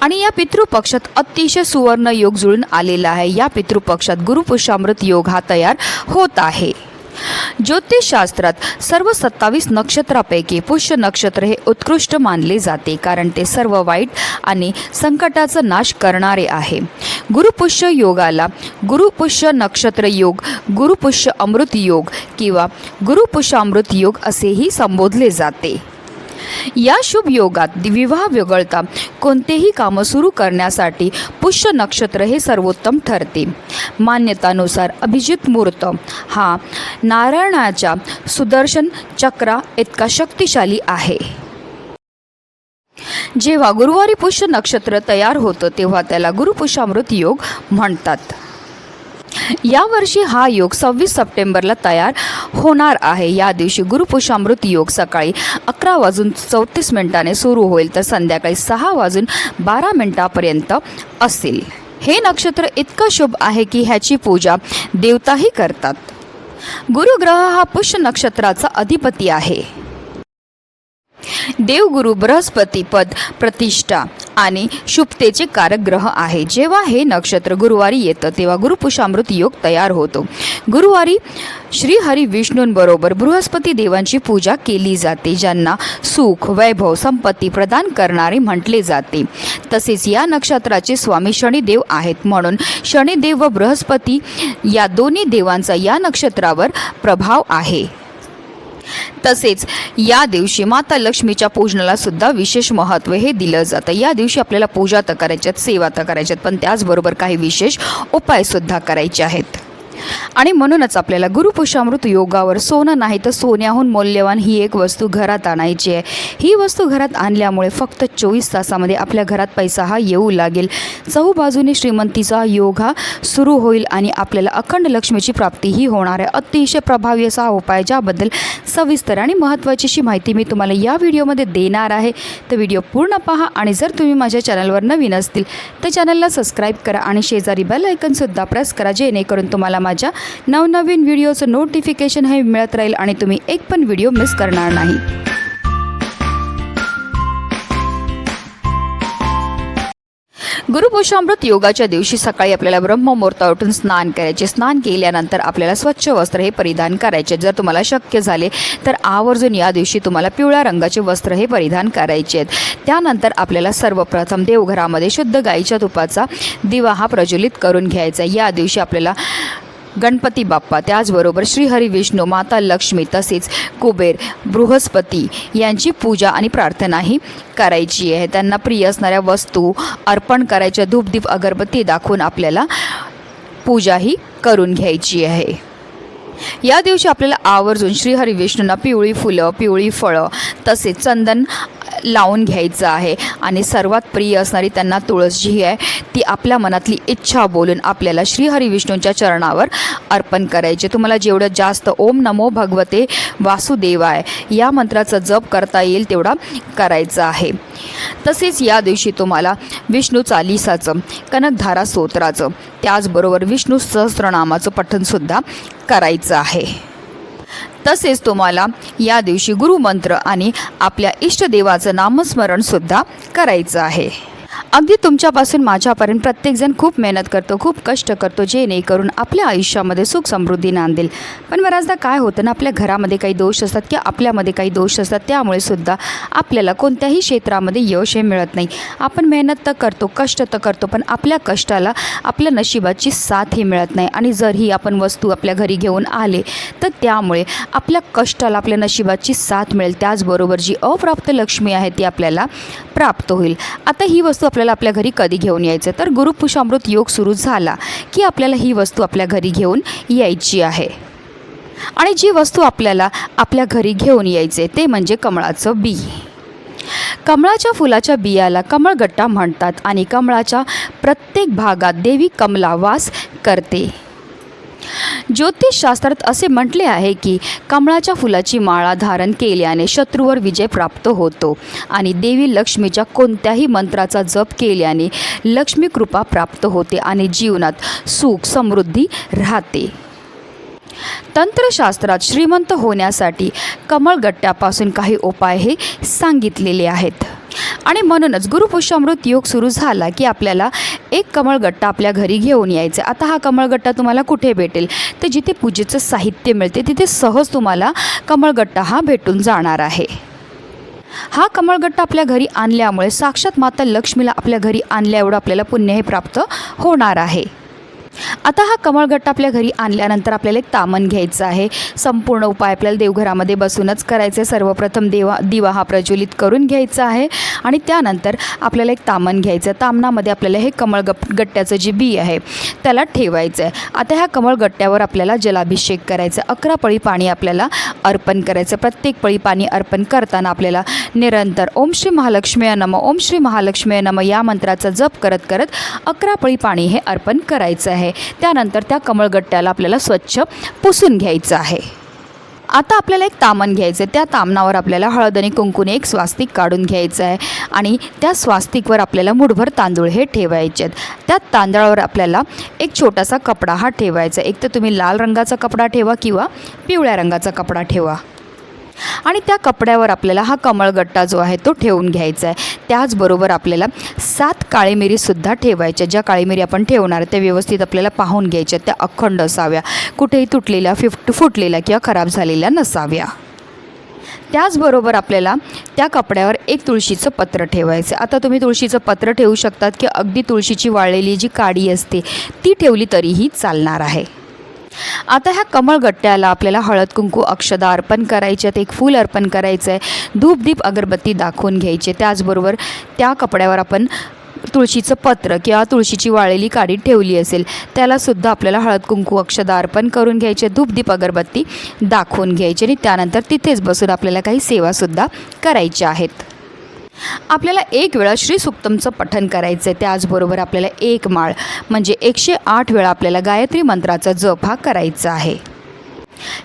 आणि या पितृपक्षात अतिशय सुवर्ण योग जुळून आलेला आहे. या पितृपक्षात गुरुपुषामृत योग हा तयार होत आहे. ज्योतिषशास्त्रात सर्व सत्तावीस नक्षत्रापैकी पुष्य नक्षत्र हे उत्कृष्ट मानले जाते कारण ते सर्व वाईट आणि संकटाचा नाश करणारे आहे. गुरुपुष्य योगाला गुरुपुष्य नक्षत्र योग गुरुपुष्य अमृत योग किंवा गुरुपुष्यामृत योग असेही संबोधले जाते. या शुभ योगात विवाह वगळता कोणतेही कामं सुरू करण्यासाठी पुष्य नक्षत्र हे सर्वोत्तम ठरते. मान्यतानुसार अभिजित मुहूर्त हा नारायणाच्या सुदर्शन चक्रा इतका शक्तिशाली आहे. जेव्हा गुरुवारी पुष्य नक्षत्र तयार होतं तेव्हा त्याला गुरुपुष्यामृत योग म्हणतात. यावर्षी हा योग सव्वीस सप्टेंबरला तयार होणार आहे. या दिवशी गुरुपुषामृत योग सकाळी अकरा वाजून चौतीस मिनिटाने सुरू होईल तर संध्याकाळी सहा वाजून बारा मिनिटापर्यंत असेल. हे नक्षत्र इतकं शुभ आहे की ह्याची पूजा देवताही करतात. गुरुग्रह हा पुष्य नक्षत्राचा अधिपती आहे. देवगुरु बृहस्पती पद प्रतिष्ठा आणि शुभतेचे कारक ग्रह आहे. जेव्हा हे नक्षत्र गुरुवारी येतं तेव्हा गुरुपुषामृत योग तयार होतो. गुरुवारी श्रीहरी विष्णूंबरोबर बृहस्पती देवांची पूजा केली जाते ज्यांना सुख वैभव संपत्ती प्रदान करणारे म्हटले जाते. तसेच या नक्षत्राचे स्वामी शनिदेव आहेत. म्हणून शनिदेव व बृहस्पती या दोन्ही देवांचा या नक्षत्रावर प्रभाव आहे. तसेच या दिवशी माता लक्ष्मीच्या पूजनाला सुद्धा विशेष महत्त्व हे दिलं जातं. या दिवशी आपल्याला पूजा तर करायच्यात सेवा तर करायच्यात पण त्याचबरोबर काही विशेष उपायसुद्धा करायचे आहेत. आणि म्हणूनच आपल्याला गुरुपुषामृत योगावर सोनं नाही तर सोन्याहून मौल्यवान ही एक वस्तू घरात आणायची आहे. ही वस्तू घरात आणल्यामुळे फक्त चोवीस तासामध्ये आपल्या घरात पैसा हा येऊ लागेल. चहूबाजूने श्रीमंतीचा योग हा सुरू होईल आणि आपल्याला अखंड लक्ष्मीची प्राप्तीही होणार आहे. अतिशय प्रभावी असा हा उपाय ज्याबद्दल सविस्तर आणि महत्त्वाचीशी माहिती मी तुम्हाला या व्हिडिओमध्ये देणार आहे. तर व्हिडिओ पूर्ण पहा आणि जर तुम्ही माझ्या चॅनलवर नवीन असतील तर चॅनलला सबस्क्राईब करा आणि शेजारी बेल ऐकनसुद्धा प्रेस करा जेणेकरून तुम्हाला माझ्या नवनवीन व्हिडिओचं नोटिफिकेशन हे मिळत राहील आणि तुम्ही एक पण व्हिडिओ मिस करणार नाही. गुरुपुषामृत योगाच्या दिवशी सकाळी आपल्याला ब्रह्ममुहूर्ता उठून स्नान करायचे. स्नान केल्यानंतर आपल्याला स्वच्छ वस्त्र हे परिधान करायचे. जर तुम्हाला शक्य झाले तर आवर्जून या दिवशी तुम्हाला पिवळ्या रंगाचे वस्त्र हे परिधान करायचे आहेत. त्यानंतर आपल्याला सर्वप्रथम देवघरामध्ये शुद्ध गाईच्या तुपाचा दिवा हा प्रज्वलित करून घ्यायचा या दिवशी आपल्याला गणपती बाप्पा त्याचबरोबर श्रीहरी विष्णू माता लक्ष्मी तसेच कुबेर बृहस्पती यांची पूजा आणि प्रार्थनाही करायची आहे. त्यांना प्रिय असणाऱ्या वस्तू अर्पण करायच्या धूपदीप अगरबत्ती दाखवून आपल्याला पूजाही करून घ्यायची आहे. या दिवशी आपल्याला आवर्जून श्रीहरी विष्णूंना पिवळी फुलं पिवळी फळं तसेच चंदन लावून घ्यायचं आहे. आणि सर्वात प्रिय असणारी त्यांना तुळस जी आहे. ती आपल्या मनातली इच्छा बोलून आपल्याला श्रीहरी विष्णूंच्या चरणावर अर्पण करायचे. तुम्हाला जेवढं जास्त ओम नमो भगवते वासुदेवाय या मंत्राचा जप करता येईल तेवढा करायचा आहे. तसेच या दिवशी तुम्हाला विष्णू चालिसाचं कनकधारा स्तोत्राचं त्याचबरोबर विष्णू सहस्रनामाचं पठणसुद्धा करायचं आहे. तसेच तुम्हाला या दिवशी गुरुमंत्र आणि आपल्या इष्टदेवाचं नामस्मरणसुद्धा करायचं आहे. अगदी तुमच्यापासून माझ्यापर्यंत प्रत्येकजण खूप मेहनत करतो खूप कष्ट करतो जेणेकरून आपल्या आयुष्यामध्ये सुख समृद्धी नांदेल. पण बऱ्याचदा काय होतं ना आपल्या घरामध्ये काही दोष असतात किंवा आपल्यामध्ये काही दोष असतात त्यामुळे सुद्धा आपल्याला कोणत्याही क्षेत्रामध्ये यश हे मिळत नाही. आपण मेहनत तर करतो कष्ट तर करतो पण आपल्या कष्टाला आपल्या नशिबाची साथ ही मिळत नाही. आणि जरही आपण वस्तू आपल्या घरी घेऊन आले तर त्यामुळे आपल्या कष्टाला आपल्या नशिबाची साथ मिळेल. त्याचबरोबर जी अप्राप्त लक्ष्मी आहे ती आपल्याला प्राप्त होईल. आता ही वस्तू आपल्याला आपल्या घरी कधी घेऊन यायचं? तर गुरुपुषामृत योग सुरू झाला की आपल्याला ही वस्तू आपल्या घरी घेऊन यायची आहे. आणि जी वस्तू आपल्याला आपल्या घरी घेऊन यायचे ते म्हणजे कमळाचं बी. कमळाच्या फुलाच्या बियाला कमळगट्टा म्हणतात आणि कमळाच्या प्रत्येक भागात देवी कमला वास करते. ज्योतिषशास्त्रात असे म्हटले आहे की कमळाच्या फुलाची माळा धारण केल्याने शत्रूवर विजय प्राप्त होतो. आणि देवी लक्ष्मीच्या कोणत्याही मंत्राचा जप केल्याने लक्ष्मी कृपा प्राप्त होते आणि जीवनात सुख समृद्धी राहते. तंत्रशास्त्रात श्रीमंत होण्यासाठी कमळगट्ट्यापासून काही उपाय हे सांगितलेले आहेत. आणि म्हणूनच गुरुपुष्यामृत योग सुरू झाला की आपल्याला एक कमळगट्टा आपल्या घरी घेऊन यायचा. आता हा कमळगट्टा तुम्हाला कुठे भेटेल? तर जिथे पूजेचं साहित्य मिळते तिथे सहज तुम्हाला कमळगट्टा हा भेटून जाणार आहे. हा कमळगट्टा आपल्या घरी आणल्यामुळे साक्षात माता लक्ष्मीला आपल्या घरी आणल्या एवढं आपल्याला पुण्य हे प्राप्त होणार आहे. आता हा कमळगट्टा आपल्या घरी आणल्यानंतर आपल्याला एक तामण घ्यायचं आहे. संपूर्ण उपाय आपल्याला देवघरामध्ये बसूनच करायचे सर्वप्रथम देवा दिवा हा प्रज्वलित करून घ्यायचा आहे. आणि त्यानंतर आपल्याला एक तामण घ्यायचं तामणामध्ये आपल्याला हे कमळ गट्ट्याचं जे बी आहे त्याला ठेवायचं आहे. आता ह्या कमळगट्ट्यावर आपल्याला जलाभिषेक करायचा अकरा पळी पाणी आपल्याला अर्पण करायचं प्रत्येक पळी पाणी अर्पण करताना आपल्याला निरंतर ओम श्री महालक्ष्मी नम ओम श्री महालक्ष्मी नम या मंत्राचा जप करत करत अकरा पळी पाणी हे अर्पण करायचं आहे. त्यानंतर त्या कमळगट्ट्याला आपल्याला स्वच्छ पुसून घ्यायचं आहे. आता आपल्याला एक तामण घ्यायचं आहे त्या तामणावर आपल्याला हळद आणि कुंकुने एक स्वास्तिक काढून घ्यायचं आहे आणि त्या स्वास्तिकवर आपल्याला मुठभर तांदूळ हे ठेवायचे आहेत. त्या तांदळावर आपल्याला एक छोटासा कपडा हा ठेवायचा आहे. एक तर तुम्ही लाल रंगाचा कपडा ठेवा किंवा पिवळ्या रंगाचा कपडा ठेवा. आणि त्या कपड्यावर आपल्याला हा कमळगट्टा जो आहे तो ठेवून घ्यायचा आहे. त्याचबरोबर आपल्याला सात काळी मिरीसुद्धा ठेवायच्या ज्या काळी मिरी आपण ठेवणार त्या व्यवस्थित आपल्याला पाहून घ्यायच्या त्या अखंड असाव्या. कुठेही तुटलेल्या फिफ्ट फुटलेल्या किंवा खराब झालेल्या नसाव्या. त्याचबरोबर आपल्याला त्या कपड्यावर एक तुळशीचं पत्र ठेवायचं आता तुम्ही तुळशीचं पत्र ठेवू शकतात की अगदी तुळशीची वाळलेली जी काडी असते ती ठेवली तरीही चालणार आहे. आता ह्या कमळगट्ट्याला आपल्याला हळद कुंकू अक्षदा अर्पण करायचे आहेत एक फूल अर्पण करायचं आहे धूपदीप अगरबत्ती दाखवून घ्यायचे. त्याचबरोबर त्या कपड्यावर आपण तुळशीचं पत्र किंवा तुळशीची वाळलेली काडी ठेवली असेल त्यालासुद्धा आपल्याला हळद कुंकू अक्षदा अर्पण करून घ्यायचे धूपदीप अगरबत्ती दाखवून घ्यायची आणि त्यानंतर तिथेच बसून आपल्याला काही सेवासुद्धा करायच्या आहेत. आपल्याला एक वेळा श्री सुक्तमचं पठण करायचं आहे त्याचबरोबर आपल्याला एक माळ म्हणजे एकशे आठ वेळा आपल्याला गायत्री मंत्राचा जप हा करायचा आहे.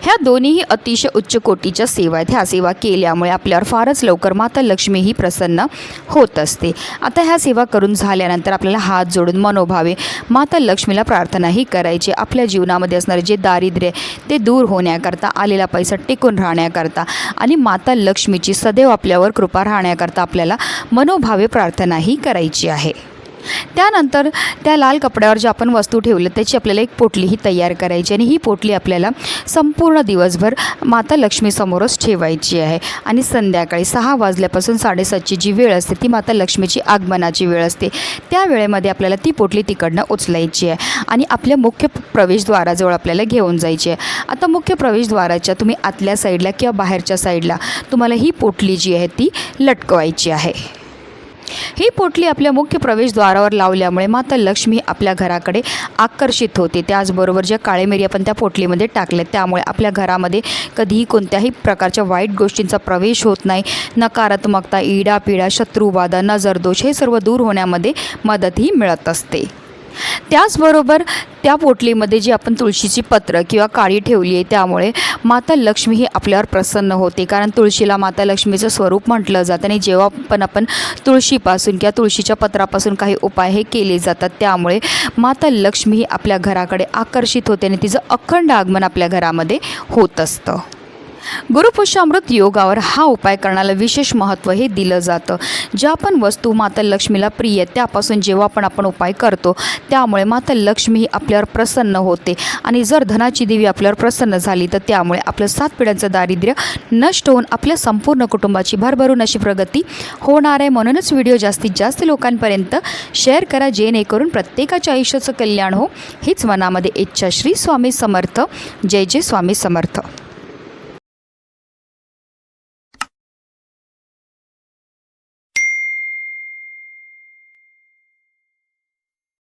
ह्या दोन्हीही अतिशय उच्च कोटीच्या सेवा आहेत. ह्या सेवा केल्यामुळे आपल्यावर फारच लवकर माता लक्ष्मी ही प्रसन्न होत असते. आता ह्या सेवा करून झाल्यानंतर आपल्याला हात जोडून मनोभावे माता लक्ष्मीला प्रार्थनाही करायची. आपल्या जीवनामध्ये असणारे जे दारिद्र्य ते दूर होण्याकरता आलेला पैसा टिकून राहण्याकरता आणि माता लक्ष्मीची सदैव आपल्यावर कृपा राहण्याकरता आपल्याला मनोभावे प्रार्थनाही करायची आहे. त्यानंतर त्या लाल कपड्यावर जे आपण वस्तू ठेवल्या त्याची आपल्याला एक पोटलीही तयार करायची आणि ही पोटली आपल्याला संपूर्ण दिवसभर माता लक्ष्मीसमोरच ठेवायची आहे. आणि संध्याकाळी सहा वाजल्यापासून साडेसातची जी वेळ असते ती माता लक्ष्मीची आगमनाची वेळ असते. त्या वेळेमध्ये आपल्याला ती पोटली तिकडनं उचलायची आहे आणि आपल्या मुख्य प्रवेशद्वाराजवळ आपल्याला घेऊन जायची आहे. आता मुख्य प्रवेशद्वाराच्या तुम्ही आतल्या साईडला किंवा बाहेरच्या साईडला तुम्हाला ही पोटली जी आहे ती लटकवायची आहे. ही पोटली आपल्या मुख्य प्रवेशद्वारावर लावल्यामुळे माता लक्ष्मी आपल्या घराकडे आकर्षित होते. त्याचबरोबर ज्या काळे मिरी आपण त्या पोटलीमध्ये टाकल्या त्यामुळे आपल्या घरामध्ये कधीही कोणत्याही प्रकारच्या वाईट गोष्टींचा प्रवेश होत नाही. नकारात्मकता इडापिडा शत्रुबाधा नजरदोष हे सर्व दूर होण्यामध्ये मदतही मिळत असते. त्याचबरोबर त्या पोटलीमध्ये जी आपण तुळशीची पत्र किंवा काळी ठेवली आहे त्यामुळे माता लक्ष्मी ही आपल्यावर प्रसन्न होते. कारण तुळशीला माता लक्ष्मीचं स्वरूप म्हटलं जातं आणि जेव्हा पण आपण तुळशीपासून किंवा तुळशीच्या पत्रापासून काही उपाय हे केले जातात त्यामुळे माता लक्ष्मी ही आपल्या घराकडे आकर्षित होते आणि तिचं अखंड आगमन आपल्या घरामध्ये होत असतं. गुरुपुष्यामृत योगावर हा उपाय करण्याला विशेष महत्त्व हे दिलं जातं. ज्या पण वस्तू माता लक्ष्मीला प्रिय त्यापासून जेव्हा पण आपण उपाय करतो त्यामुळे माता लक्ष्मी ही आपल्यावर प्रसन्न होते. आणि जर धनाची देवी आपल्यावर प्रसन्न झाली तर त्यामुळे आपलं सात पिढ्यांचं दारिद्र्य नष्ट होऊन आपल्या संपूर्ण कुटुंबाची भरभरून अशी प्रगती होणार आहे. म्हणूनच व्हिडिओ जास्तीत जास्त लोकांपर्यंत शेअर करा जेणेकरून प्रत्येकाच्या आयुष्याचं कल्याण हो. हीच मनामध्ये इच्छा. श्री स्वामी समर्थ. जय जय स्वामी समर्थ.